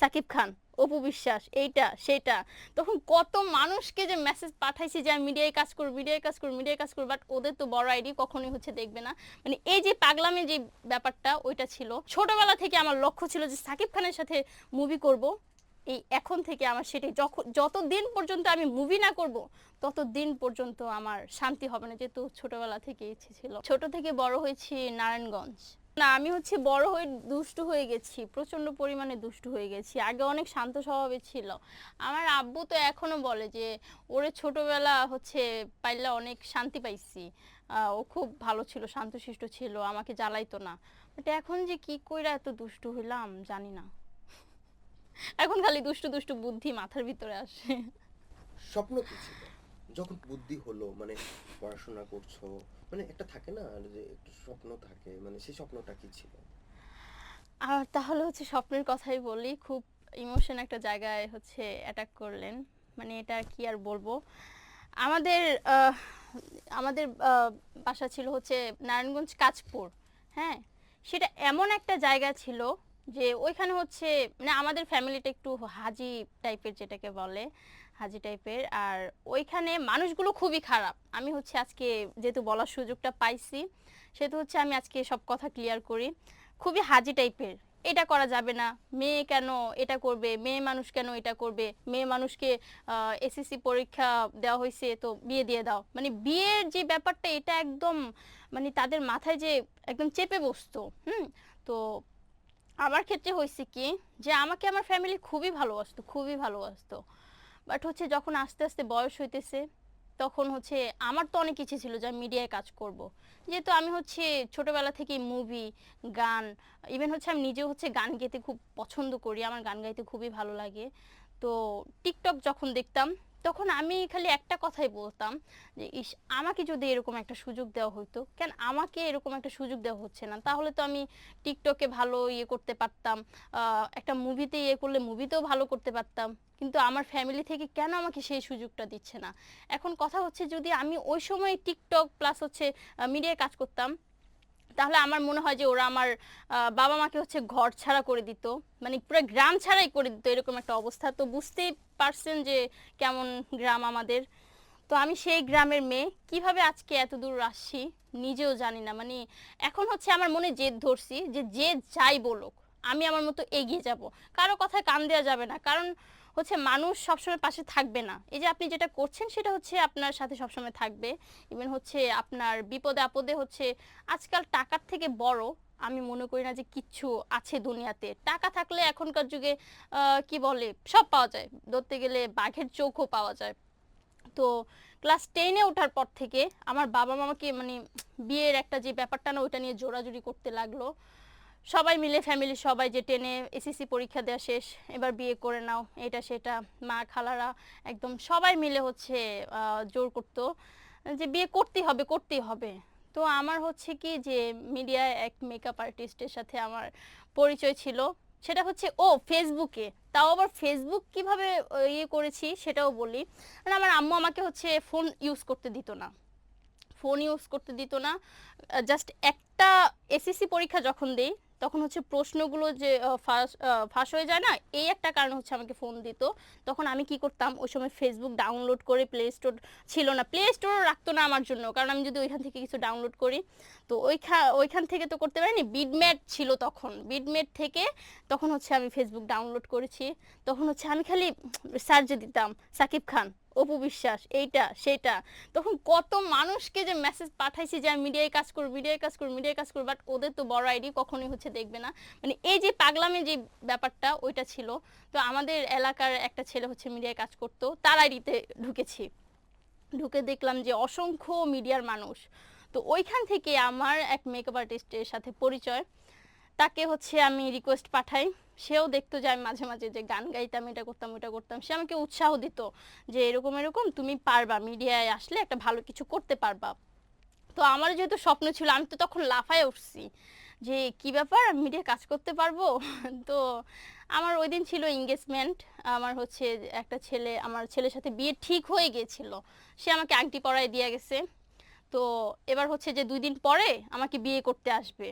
সাকিব খান, অপু বিশ্বাস, এইটা, সেটা। তখন কত মানুষকে যে মেসেজ পাঠাইছি যে আমি মিডিয়ায় কাজ করব, মিডিয়ায় কাজ করব, মিডিয়ায় কাজ করব বাট ওদের তো বড় আইডি কখনোই হচ্ছে দেখবে না। মানে এই যে পাগলামে যে ব্যাপারটা, ওইটা ছিল। ছোটবেলা থেকে আমার লক্ষ্য ছিল যে সাকিব খানের সাথে মুভি করব। এই এখন থেকে আমার সেটাই যখন যতদিন পর্যন্ত আমি মুভি না করব, ততদিন পর্যন্ত আমার শান্তি হবে না, যেহেতু ছোটবেলা থেকে ইচ্ছে ছিল। ছোট থেকে বড় হয়েছি নারায়ণগঞ্জ। না, আমি হচ্ছে বড় হয়ে দুষ্টু হয়ে গেছি প্রচণ্ড পরিমাণে দুষ্টু হয়ে গেছি, আগে অনেক শান্ত স্বভাবের ছিল। আমার আব্বু তো এখনও বলে যে, ওরে ছোটবেলা হচ্ছে পাইলা অনেক শান্তি পাইছি ও খুব ভালো ছিল, শান্তশিষ্ট ছিল, আমাকে জ্বালাইতো না। বাট এখন যে কি কইরা এত দুষ্টু হইলাম, জানি না। এখন খালি দুষ্টু দুষ্টু বুদ্ধি মাথার ভিতরে আসে। স্বপ্ন কি ছিল? যখন বুদ্ধি হলো মানে পড়াশোনা করছ মানে একটা থাকে না যে একটু স্বপ্ন থাকে মানে সেই স্বপ্নটা কি ছিল? আর তাহলে হচ্ছে স্বপ্নের কথাই বলি, খুব ইমোশন একটা জায়গায় হচ্ছে অ্যাটাক করলেন মানে এটা কি আর বলব? আমাদের আমাদের বাসা ছিল হচ্ছে নারায়ণগঞ্জ কাজপুর হ্যাঁ? সেটা এমন একটা জায়গা ছিল যে ওইখানে হচ্ছে মানে আমাদের ফ্যামিলিটা একটু হাজি টাইপের যেটাকে বলে হাজি টাইপের। আর ওইখানে মানুষগুলো খুবই খারাপ। আমি হচ্ছে আজকে যেহেতু বলার সুযোগটা পাইছি, সেহেতু হচ্ছে আমি আজকে সব কথা ক্লিয়ার করি। খুবই হাজি টাইপের। এটা করা যাবে না। মেয়ে কেন এটা করবে? মেয়ে মানুষ কেন এটা করবে? মেয়ে মানুষকে এসএসসি পরীক্ষা দেওয়া হয়েছে তো বিয়ে দিয়ে দাও। মানে বিয়ের যে ব্যাপারটা, এটা একদম মানে তাদের মাথায় যে একদম চেপে বসতো। হুম? তো আমার ক্ষেত্রে হয়েছে কি যে, আমাকে আমার ফ্যামিলি খুবই ভালোবাসতো খুবই ভালোবাসতো। বাট হচ্ছে যখন আস্তে আস্তে বয়স হইতেছে, তখন হচ্ছে আমার তো অনেক ইচ্ছে ছিল যে আমি মিডিয়ায় কাজ করব। যেহেতু আমি হচ্ছে ছোটবেলা থেকে মুভি গান ইভেন হচ্ছে আমি নিজেও হচ্ছে গান গাইতে খুব পছন্দ করি, আমার গান গাইতে খুবই ভালো লাগে তো টিকটক যখন দেখতাম তখন আমি খালি একটা কথাই বলতাম যে, ইস, আমাকে যদি এরকম একটা সুযোগ দেওয়া হতো কেন আমাকে এরকম একটা সুযোগ দেওয়া হচ্ছে না। তাহলে তো আমি টিকটকে ভালো ইয়ে করতে পারতাম একটা মুভিতে ইয়ে করলে মুভিতেও ভালো করতে পারতাম। কিন্তু আমার ফ্যামিলি থেকে কেন আমাকে সেই সুযোগটা দিচ্ছে না? এখন কথা হচ্ছে যদি আমি ওই সময় টিকটক প্লাস হচ্ছে মিডিয়ায় কাজ করতাম তাহলে আমার মনে হয় যে ওরা আমার বাবা মাকে হচ্ছে ঘর ছাড়া করে দিত। মানে পুরো গ্রাম ছাড়াই করে দিত এরকম একটা অবস্থা। তো বুঝতেই পারছেন যে কেমন গ্রাম আমাদের। তো আমি সেই গ্রামের মেয়ে। কীভাবে আজকে এত দূর আসছি নিজেও জানি না। মানে এখন হচ্ছে আমার মনে জেদ ধরছি যে যে যাই বলুক, আমি আমার মতো এগিয়ে যাব। কারও কথায় কান দেওয়া যাবে না। কারণ হচ্ছে মানুষ সবসময় পাশে থাকবে না। এই যে আপনি যেটা করছেন সেটা হচ্ছে আপনার সাথে সবসময় থাকবে। ইভেন হচ্ছে আপনার বিপদে আপদে হচ্ছে আজকাল টাকার থেকে বড়, আমি মনে করি না যে কিচ্ছু আছে দুনিয়াতে। টাকা থাকলে এখনকার যুগে কি বলে, সব পাওয়া যায়। ধরতে গেলে বাঘের চোখও পাওয়া যায়। তো ক্লাস টেনে ওঠার পর থেকে আমার বাবা মামাকে মানে বিয়ের একটা যে ব্যাপারটা না, ওইটা নিয়ে জোরাজুরি করতে লাগল। সবাই মিলে ফ্যামিলি সবাই যে টেনে এসএসসি পরীক্ষা দেওয়া শেষ, এবার বিয়ে করে নাও, এটা সেটা, মা খালারা একদম সবাই মিলে হচ্ছে জোর করতো যে বিয়ে করতেই হবে করতেই হবে। তো আমার হচ্ছে কি যে মিডিয়ায় এক মেকআপ আর্টিস্টের সাথে আমার পরিচয় ছিল, সেটা হচ্ছে, ও ফেসবুকে তাও আবার ফেসবুক কীভাবে ইয়ে করেছি সেটাও বলি। মানে আমার আম্মু আমাকে হচ্ছে ফোন ইউজ করতে দিত না। ফোন ইউজ করতে দিত না জাস্ট একটা এসএসসি পরীক্ষা যখন দেই তখন হচ্ছে প্রশ্নগুলো যে ফাঁস ফাঁস হয়ে যায় না, এই একটা কারণ হচ্ছে আমাকে ফোন দিত। তখন আমি কি করতাম, ওই সময় ফেসবুক ডাউনলোড করে প্লে স্টোর ছিল না। প্লে স্টোরও রাখতো না আমার জন্য, কারণ আমি যদি ওইখান থেকে কিছু ডাউনলোড করি, তো ওইখান ওইখান থেকে তো করতে পারিনি বিডমেট ছিল তখন। বিডমেট থেকে তখন হচ্ছে আমি ফেসবুক ডাউনলোড করেছি। তখন হচ্ছে আমি খালি সার্চে দিতাম, সাকিব খান অপু বিশ্বাস এইটা, সেটা। তখন কত মানুষকে যে মেসেজ পাঠাইছি যে, আমি মিডিয়ায় কাজ করব, মিডিয়ায় কাজ করব, মিডিয়ায় কাজ করব। বাট ওদের তো বড় আইডি কখনোই হচ্ছে দেখবে না। মানে এই যে পাগলামের যে ব্যাপারটা, ওইটা ছিল। তো আমাদের এলাকার একটা ছেলে হচ্ছে মিডিয়ায় কাজ করতো, তার আইডিতে ঢুকেছি। ঢুকে দেখলাম যে, অসংখ্য মিডিয়ার মানুষ। তো ওইখান থেকে আমার এক মেকআপ আর্টিস্টের সাথে পরিচয়। তাকে হচ্ছে আমি রিকোয়েস্ট পাঠাই। সেও দেখতো যে আমি মাঝে মাঝে যে গান গাইতাম, এটা করতাম ওটা করতাম। সে আমাকে উৎসাহ দিত যে এরকম এরকম, তুমি পারবা, মিডিয়ায় আসলে একটা ভালো কিছু করতে পারবা। তো আমার যেহেতু স্বপ্ন ছিল, আমি তো তখন লাফায় উঠছি যে কি ব্যাপার, আমি মিডিয়া কাজ করতে পারব? তো আমার ওই দিন ছিল এঙ্গেজমেন্ট আমার হচ্ছে একটা ছেলে, আমার ছেলের সাথে বিয়ে ঠিক হয়ে গিয়েছিল। সে আমাকে আংটি পরায় দিয়ে গেছে। তো এবার হচ্ছে যে দুই দিন পরে আমাকে বিয়ে করতে আসবে।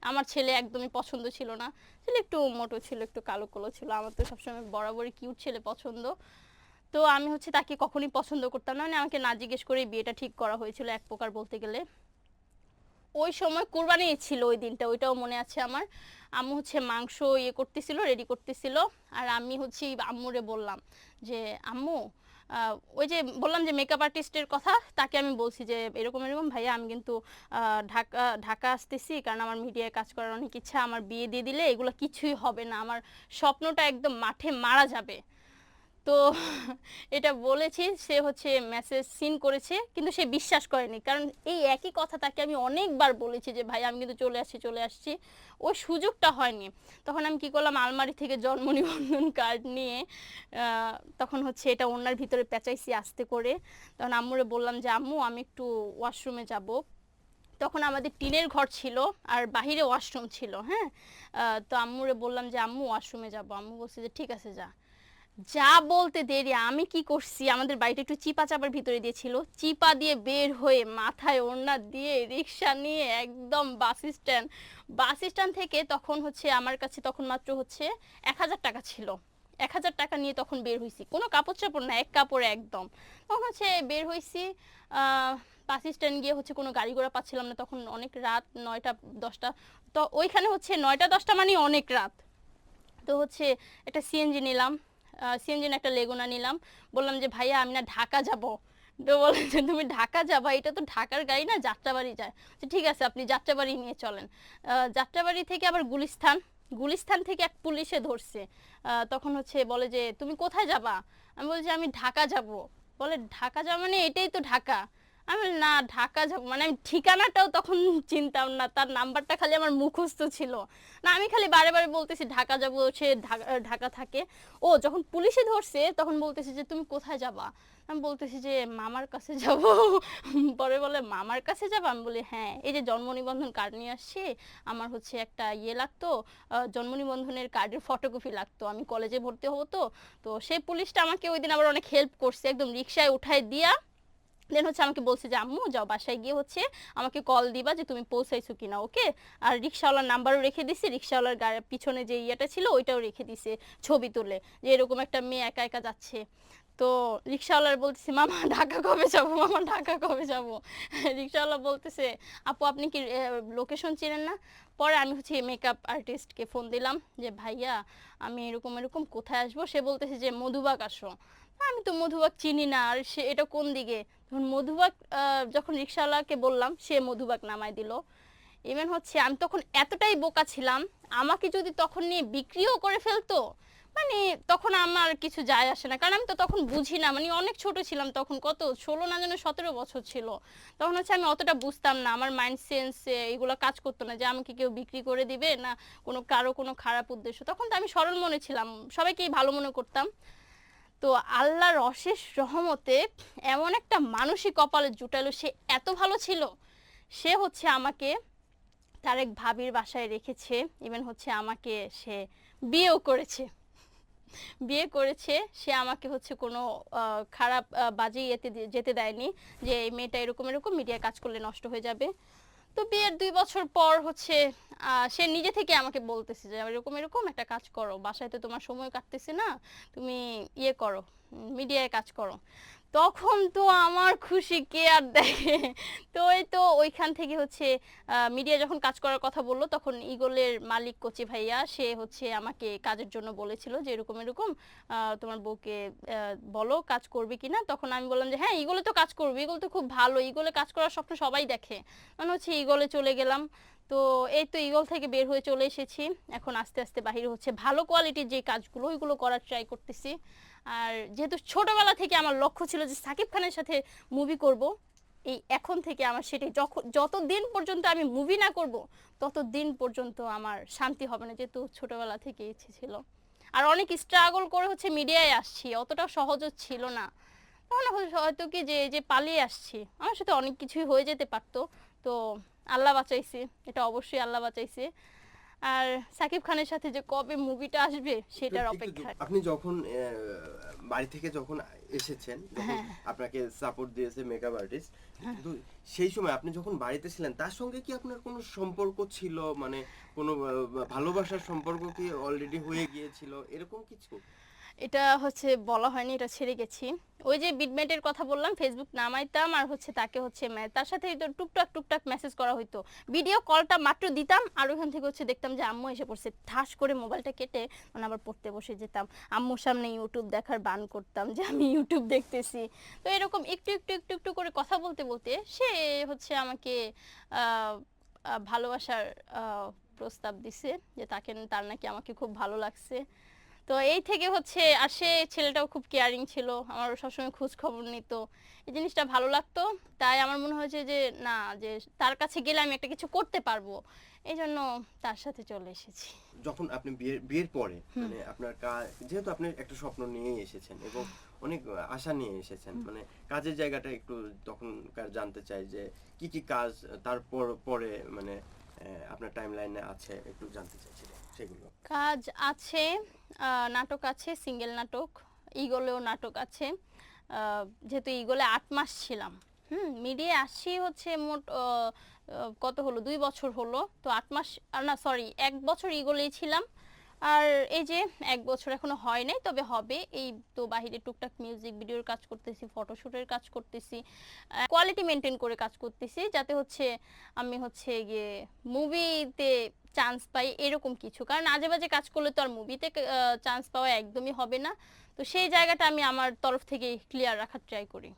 আমার ছেলে একদমই পছন্দ ছিল না। ছেলে একটু মোটো ছিল, একটু কালো কালো ছিল। আমার তো সবসময় বরাবরই কিউট ছেলে পছন্দ। তো আমি হচ্ছে তাকে কখনই পছন্দ করতাম না। মানে আমাকে না জিজ্ঞেস করে বিয়েটা ঠিক করা হয়েছিল এক প্রকার বলতে গেলে। ওই সময় কুরবানি ছিল ওই দিনটা, ওইটাও মনে আছে আমার। আম্মু হচ্ছে মাংস ইয়ে করতেছিল রেডি করতেছিল। আর আমি হচ্ছে আম্মুরে বললাম যে, আম্মু ওই যে বললাম যে মেকআপ আর্টিস্টের কথা, তাকে আমি বলছি যে এরকম এরকম, ভাইয়া, আমি কিন্তু ঢাকা ঢাকা আসতেছি, কারণ আমার মিডিয়ায় কাজ করার অনেক ইচ্ছা, আমার বিয়ে দিয়ে দিলে এগুলো কিছুই হবে না, আমার স্বপ্নটা একদম মাঠে মারা যাবে। তো এটা বলেছি, সে হচ্ছে মেসেজ সিন করেছে, কিন্তু সে বিশ্বাস করেনি। কারণ এই একই কথা তাকে আমি অনেকবার বলেছি যে, ভাই, আমি কিন্তু চলে আসছি চলে আসছি। ওই সুযোগটা হয়নি। তখন আমি কি করলাম, আলমারি থেকে জন্ম নিবন্ধন কার্ড নিয়ে তখন হচ্ছে এটা ওনার ভিতরে পেঁচাইছি আস্তে করে। তখন আম্মুরে বললাম যে, আম্মু, আমি একটু ওয়াশরুমে যাব। তখন আমাদের টিনের ঘর ছিল, আর বাহিরে ওয়াশরুম ছিল হ্যাঁ? তো আম্মুরে বললাম যে, আম্মু, ওয়াশরুমে যাব। আম্মু বলছে যে, ঠিক আছে, যা। যা বলতে দেরি, আমি কি করছি? আমাদের বাড়িটা একটু চিপা চাপার ভিতরে দিয়েছিল। চিপা দিয়ে বের হয়ে মাথায় ওড়না দিয়ে রিক্সা নিয়ে একদম বাস স্ট্যান্ড। বাস স্ট্যান্ড থেকে তখন হচ্ছে আমার কাছে তখন মাত্র হচ্ছে এক হাজার টাকা ছিল। এক হাজার টাকা নিয়ে তখন বের হয়েছি কোনো কাপড় চাপড় না, এক কাপড়ে একদম। তখন হচ্ছে বের হয়েছি বাস স্ট্যান্ড গিয়ে হচ্ছে কোনো গাড়ি ঘোড়া পাচ্ছিলাম না। তখন অনেক রাত, নয়টা, দশটা। তো ওইখানে হচ্ছে নয়টা, দশটা মানে অনেক রাত। তো হচ্ছে একটা সিএনজি নিলাম। সিএনজিন একটা লেগুনা নিলাম। বললাম যে, ভাইয়া, আমি না ঢাকা যাব। তো বলে যে, তুমি ঢাকা যাবা? এটা তো ঢাকার গাড়ি না, যাত্রাবাড়ি যায়। ঠিক আছে, আপনি যাত্রাবাড়ি নিয়ে চলেন। যাত্রাবাড়ি থেকে আবার গুলিস্থান গুলিস্থান থেকে এক পুলিশে ধরছে। তখন হচ্ছে বলে যে, তুমি কোথায় যাবা? আমি বলছি, আমি ঢাকা যাব। বলে, ঢাকা যাওয়া মানে এটাই তো ঢাকা। আমি না, ঢাকা যাব। মানে আমি ঠিকানাটাও তখন চিনতাম না, তার নাম্বারটা খালি আমার মুখস্থ ছিল। না, আমি খালি বারে বারে বলতেছি, ঢাকা যাব, সে ঢাকা ঢাকা থাকে। ও যখন পুলিশে ধরছে, তখন বলতেছে যে, তুমি কোথায় যাবা? আমি বলতেছি যে, মামার কাছে যাব। পরে বলে, মামার কাছে যাব? আমি বলি হ্যাঁ। এই যে জন্ম নিবন্ধন কার্ড নিয়ে আসছি, আমার হচ্ছে একটা ইয়ে লাগতো জন্ম নিবন্ধনের কার্ডের ফটোকপি লাগতো। আমি কলেজে ভর্তি হব তো তো সেই পুলিশটা আমাকে ওই দিন আবার অনেক হেল্প করছে, একদম রিক্সায় উঠায় দিয়া দেন হচ্ছে আমাকে বলছে যে, আম্মু, যাও বাসায় গিয়ে হচ্ছে আমাকে কল দিবা যে তুমি পৌঁছাইছো কিনা ওকে আর রিক্সাওয়ালার নাম্বারও রেখে দিছি। রিক্সাওয়ালার গাড়ির পিছনে যে ইয়েটা ছিল, ওইটাও রেখে দিছে ছবি তুলে যে এরকম একটা মেয়ে একা একা যাচ্ছে। তো রিক্সাওয়ালার বলতেছে, মামা, ঢাকা কবে যাব? মামা, ঢাকা কবে যাব? রিক্সাওয়ালা বলতেছে, আপু, আপনি কি লোকেশন চেনেন না? পরে আমি হচ্ছে মেকআপ আর্টিস্টকে ফোন দিলাম যে, ভাইয়া, আমি এরকম এরকম কোথায় আসব? সে বলতেছে যে, মধুবাগ আসো। আমি তো মধুবাগ চিনি না, আর সে, এটা কোন দিকে? তখন মধুবাগ যখন রিক্সাওয়ালাকে বললাম, সে মধুবাগ নামায় দিল। ইভেন হচ্ছে আমি তখন এতটাই বোকা ছিলাম, আমাকে যদি তখন নিয়ে বিক্রিও করে ফেলতো মানে তখন আমার কিছু যায় আসে না। কারণ আমি তো তখন বুঝি না মানে অনেক ছোট ছিলাম তখন, কত ষোলো না যেন সতেরো বছর ছিল। তখন হচ্ছে আমি অতটা বুঝতাম না, আমার মাইন্ড সেন্স এগুলো কাজ করতো না যে আমাকে কেউ বিক্রি করে দিবে না কোনো, কারও কোনো খারাপ উদ্দেশ্য। তখন তো আমি সরল মনে ছিলাম, সবাইকেই ভালো মনে করতাম। তো আল্লাহর অশেষ রহমতে এমন একটা মানসিক কপালে জুটালো, সে এত ভালো ছিল। সে হচ্ছে আমাকে তার এক ভাবির বাসায় রেখেছে ইভেন হচ্ছে আমাকে সে বিয়েও করেছে। বিয়ে করেছে, সে আমাকে হচ্ছে কোনো খারাপ বাজে ইয়েতে যেতে দেয়নি যে এই মেয়েটা এরকম এরকম মিডিয়া কাজ করলে নষ্ট হয়ে যাবে। তো বিয়ের দুই বছর পর হচ্ছে সে নিজে থেকে আমাকে বলতেছে যে, এরকম এরকম একটা কাজ করো। বাসায় তো তোমার সময় কাটতেছে না। তুমি ইয়ে করো, মিডিয়ায় কাজ করো। তখন তো আমার খুশি, কে আর দেখে? তো এই তো ওইখান থেকে হচ্ছে মিডিয়া যখন কাজ করার কথা বলল, তখন ইগলের মালিক, কোচি ভাইয়া, সে হচ্ছে আমাকে কাজের জন্য বলেছিল যে এরকম এরকম তোমার বউকে বলো কাজ করবে কিনা। তখন আমি বললাম যে হ্যাঁ ইগলে তো কাজ করবে, ইগল তো খুব ভালো, ইগলে কাজ করার স্বপ্ন সবাই দেখে। মানে হচ্ছে ইগলে চলে গেলাম। তো এই তো ইগল থেকে বের হয়ে চলে এসেছি। এখন আস্তে আস্তে বাহিরে হচ্ছে ভালো কোয়ালিটির যে কাজগুলো, ওইগুলো করার ট্রাই করতেছি। আর যেহেতু ছোটবেলা থেকে আমার লক্ষ্য ছিল যে সাকিব খানের সাথে মুভি করব, এই এখন থেকে আমার সেটাই যখন যতদিন পর্যন্ত আমি মুভি না করব, ততদিন পর্যন্ত আমার শান্তি হবে না যেহেতু ছোটবেলা থেকে ইচ্ছে ছিল। আর অনেক স্ট্রাগল করে হচ্ছে মিডিয়ায় আসছি, অতটা সহজও ছিল না। তখন হয়তো- কি যে যে পালিয়ে আসছি, আমার সাথে অনেক কিছুই হয়ে যেতে পারতো। তো আল্লাহ বাঁচাইছে, এটা অবশ্যই আল্লাহ বাঁচাইছে। আর সাকিব খানের সাথে যে কবে মুভিটা আসবে সেটার অপেক্ষা আপনি যখন বাড়ি থেকে যখন এসেছেন যখন হ্যাঁ। আপনাকে সাপোর্ট দিয়েছে মেকআপ আর্টিস্ট কিন্তু সেই সময় আপনি যখন বাড়িতে ছিলেন তার সঙ্গে কি আপনার কোনো সম্পর্ক ছিল? মানে কোনো ভালোবাসার সম্পর্ক কি অলরেডি হয়ে গিয়েছিল? এরকম কিছু? এটা হচ্ছে বলা হয়নি, এটা ছেড়ে গেছি। ওই যে বিডমেটের কথা বললাম ফেসবুক নামাইতাম আর হচ্ছে তাকে হচ্ছে তার সাথে তো টুকটাক টুকটাক মেসেজ করা হতো ভিডিও কলটা মাত্র দিতাম আর ওইখান থেকে হচ্ছে দেখতাম যে আম্মু এসে পড়ছে। ঠাস করে মোবাইলটা কেটে মানে আবার পড়তে বসে যেতাম। আম্মুর সামনে ইউটিউব দেখার বান করতাম যে আমি ইউটিউব দেখতেছি। তো এরকম একটু একটু একটু একটু করে কথা বলতে বলতে সে হচ্ছে আমাকে ভালোবাসার প্রস্তাব দিছে যে তাকে, তার নাকি আমাকে খুব ভালো লাগছে। তো এই থেকে হচ্ছে আর সে ছেলেটাও খুব কেয়ারিং ছিল আমার সবসময় খোঁজ খবর নিত। এই জিনিসটা ভালো লাগতো তাই আমার মনে হয়েছে যে না যে তার কাছে গেলে আমি একটা কিছু করতে পারব। এই জন্য তার সাথে চলে এসেছি। যখন আপনি বিয়ের বিয়ের পরে মানে আপনার কাজ যেহেতু আপনি একটা স্বপ্ন নিয়ে এসেছেন এবং অনেক আশা নিয়ে এসেছেন মানে কাজের জায়গাটা একটু তখনকার জানতে চাই যে কি কি কাজ তারপর পরে মানে আপনার টাইম লাইনে আছে, একটু জানতে চাইছিলাম সেগুলো। কাজ আছে নাটক আছে সিঙ্গেল নাটক ইগলেও নাটক আছে। যেহেতু ইগলে আট মাস ছিলাম, হুম মিডিয়ে আসি হচ্ছে মোট কত হলো? দুই বছর হলো। তো আট মাস না সরি এক বছর ইগলেই ছিলাম। আর এই যে এক বছর এখনও হয় নাই, তবে হবে। এই তো বাহিরে টুকটাক মিউজিক ভিডিওর কাজ করতেছি ফটোশুটের কাজ করতেছি কোয়ালিটি মেনটেন করে কাজ করতেছি, যাতে হচ্ছে আমি হচ্ছে গিয়ে মুভিতে চান্স পাই এরকম কিছু। কারণ আজে বাজে কাজ করলে তো আর মুভিতে চান্স পাওয়া একদমই হবে না। তো সেই জায়গাটা আমি আমার তরফ থেকে ক্লিয়ার রাখার ট্রাই করি।